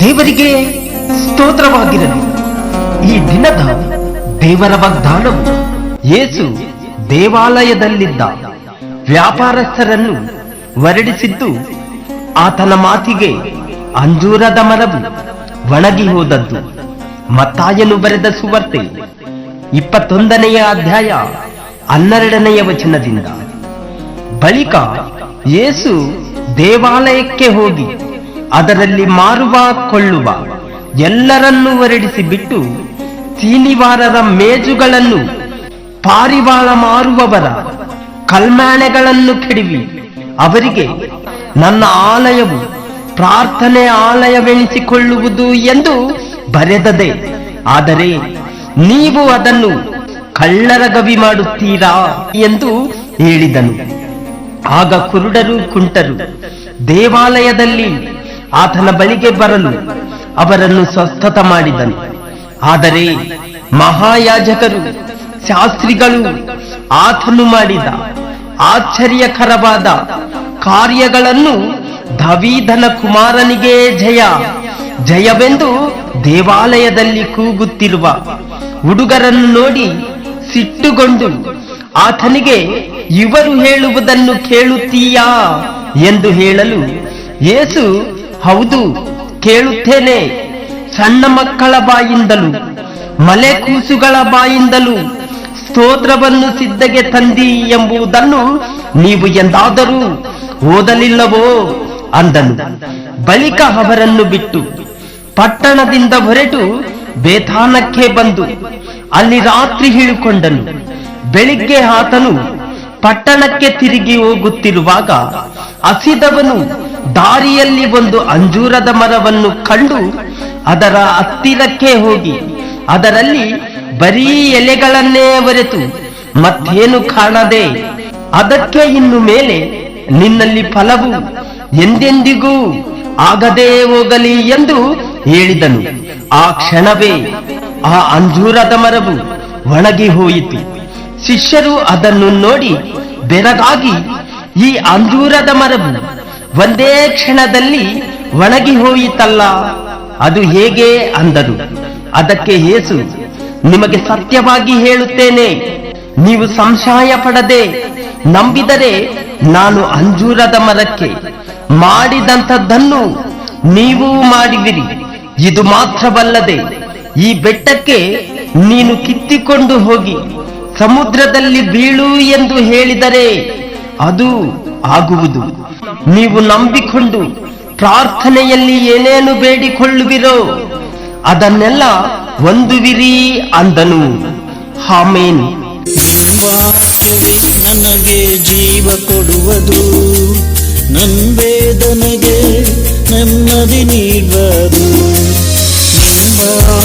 ದೇವರಿಗೆ ಸ್ತೋತ್ರವಾಗಿರಲಿ. ಈ ದಿನದ ದೇವರ ವಾಗ್ದಾನವು ಯೇಸು ದೇವಾಲಯದಲ್ಲಿದ್ದ ವ್ಯಾಪಾರಸ್ಥರನ್ನು ಹೊರಡಿಸಿದ್ದು ಆತನ ಮಾತಿಗೆ ಅಂಜೂರದ ಮರವು ಒಣಗಿ ಹೋದದ್ದು. ಮತ್ತಾಯನು ಬರೆದ ಸುವಾರ್ತೆ ಇಪ್ಪತ್ತೊಂದನೆಯ ಅಧ್ಯಾಯ ಹನ್ನೆರಡನೆಯ ವಚನದಿಂದ. ಬಳಿಕ ಯೇಸು ದೇವಾಲಯಕ್ಕೆ ಹೋಗಿ ಅದರಲ್ಲಿ ಮಾರುವ ಕೊಳ್ಳುವ ಎಲ್ಲರನ್ನೂ ಹೊರಡಿಸಿ ಬಿಟ್ಟು ಸೀನಿವಾರರ ಮೇಜುಗಳನ್ನು, ಪಾರಿವಾಳ ಮಾರುವವರ ಕಲ್ಮಾಣೆಗಳನ್ನು ಕೆಡವಿ. ಅವರಿಗೆ ನನ್ನ ಆಲಯವು ಪ್ರಾರ್ಥನೆ ಆಲಯವೆನಿಸಿಕೊಳ್ಳುವುದು ಎಂದು ಬರೆದದೆ, ಆದರೆ ನೀವು ಅದನ್ನು ಕಳ್ಳರ ಗವಿ ಮಾಡುತ್ತೀರಾ ಎಂದು ಹೇಳಿದನು. ಆಗ ಕುರುಡರು ಕುಂಟರು ದೇವಾಲಯದಲ್ಲಿ ಆತನ ಬಳಿಗೆ ಬರಲು ಅವರನ್ನು ಸ್ವಸ್ಥತ ಮಾಡಿದನು. ಆದರೆ ಮಹಾಯಾಜಕರು, ಶಾಸ್ತ್ರಿಗಳು ಆತನು ಮಾಡಿದ ಆಶ್ಚರ್ಯಕರವಾದ ಕಾರ್ಯಗಳನ್ನು ಧವೀಧನ ಕುಮಾರನಿಗೆ ಜಯ, ಜಯವೆಂದು ದೇವಾಲಯದಲ್ಲಿ ಕೂಗುತ್ತಿರುವ ಹುಡುಗರನ್ನು ನೋಡಿ ಸಿಟ್ಟುಗೊಂಡು ಆತನಿಗೆ ಇವರು ಹೇಳುವುದನ್ನು ಕೇಳುತ್ತೀಯಾ ಎಂದು ಹೇಳಲು ಯೇಸು, ಹೌದು, ಕೇಳುತ್ತೇನೆ. ಸಣ್ಣ ಮಕ್ಕಳ ಬಾಯಿಂದಲೂ, ಮಲೆ ಕೂಸುಗಳ ಬಾಯಿಂದಲೂ ಸ್ತೋತ್ರವನ್ನು ಸಿದ್ಧಗೆ ತಂದಿ ಎಂಬುದನ್ನು ನೀವು ಎಂದಾದರೂ ಓದಲಿಲ್ಲವೋ ಅಂದನು. ಬಳಿಕ ಅವರನ್ನು ಬಿಟ್ಟು ಪಟ್ಟಣದಿಂದ ಹೊರಟು ಬೇತಾನಕ್ಕೆ ಬಂದು ಅಲ್ಲಿ ರಾತ್ರಿ ಹೇಳಿಕೊಂಡನು ಬೆಳಿಗ್ಗೆ ಆತನು ಪಟ್ಟಣಕ್ಕೆ ತಿರುಗಿ ಹೋಗುತ್ತಿರುವಾಗ ಹಸಿದವನು ದಾರಿಯಲ್ಲಿ ಒಂದು ಅಂಜೂರದ ಮರವನ್ನು ಕಂಡು ಅದರ ಹತ್ತಿರಕ್ಕೆ ಹೋಗಿ, ಅದರಲ್ಲಿ ಬರೀ ಎಲೆಗಳನ್ನೇ ಬರೆತು ಮತ್ತೇನು ಕಾಣದೆ, ಅದಕ್ಕೆ ಇನ್ನು ಮೇಲೆ ನಿನ್ನಲ್ಲಿ ಫಲವು ಎಂದೆಂದಿಗೂ ಆಗದೇ ಹೋಗಲಿ ಎಂದು ಹೇಳಿದನು. ಆ ಕ್ಷಣವೇ ಆ ಅಂಜೂರದ ಮರವು ಒಣಗಿ ಹೋಯಿತು. ಶಿಷ್ಯರು ಅದನ್ನು ನೋಡಿ ಬೆರಗಾಗಿ ಈ ಅಂಜೂರದ ಮರವು ಒಂದೇ ಕ್ಷಣದಲ್ಲಿ ಒಣಗಿ ಹೋಯಿತಲ್ಲ, ಅದು ಹೇಗೆ ಅಂದರು ಅದಕ್ಕೆ ಏಸು ನಿಮಗೆ ಸತ್ಯವಾಗಿ ಹೇಳುತ್ತೇನೆ, ನೀವು ಸಂಶಯ ಪಡದೆ ನಂಬಿದರೆ ನಾನು ಅಂಜೂರದ ಮರಕ್ಕೆ ಮಾಡಿದಂಥದ್ದನ್ನು ನೀವು ಮಾಡಿದಿರಿ ಇದು ಮಾತ್ರವಲ್ಲದೆ ಈ ಬೆಟ್ಟಕ್ಕೆ ನೀನು ಕಿತ್ತಿಕೊಂಡು ಹೋಗಿ ಸಮುದ್ರದಲ್ಲಿ ಬೀಳು ಎಂದು ಹೇಳಿದರೆ ಅದು ಆಗುವುದು. ನೀವು ನಂಬಿಕೊಂಡು ಪ್ರಾರ್ಥನೆಯಲ್ಲಿ ಏನೇನು ಬೇಡಿಕೊಳ್ಳುವಿರೋ ಅದನ್ನೆಲ್ಲ ಹೊಂದುವಿರಿ ಅಂದನು. ಹಾಮೇನ್ ನನಗೆ ಜೀವ ಕೊಡುವುದು. ನೆಮ್ಮದಿ ನೀಡುವ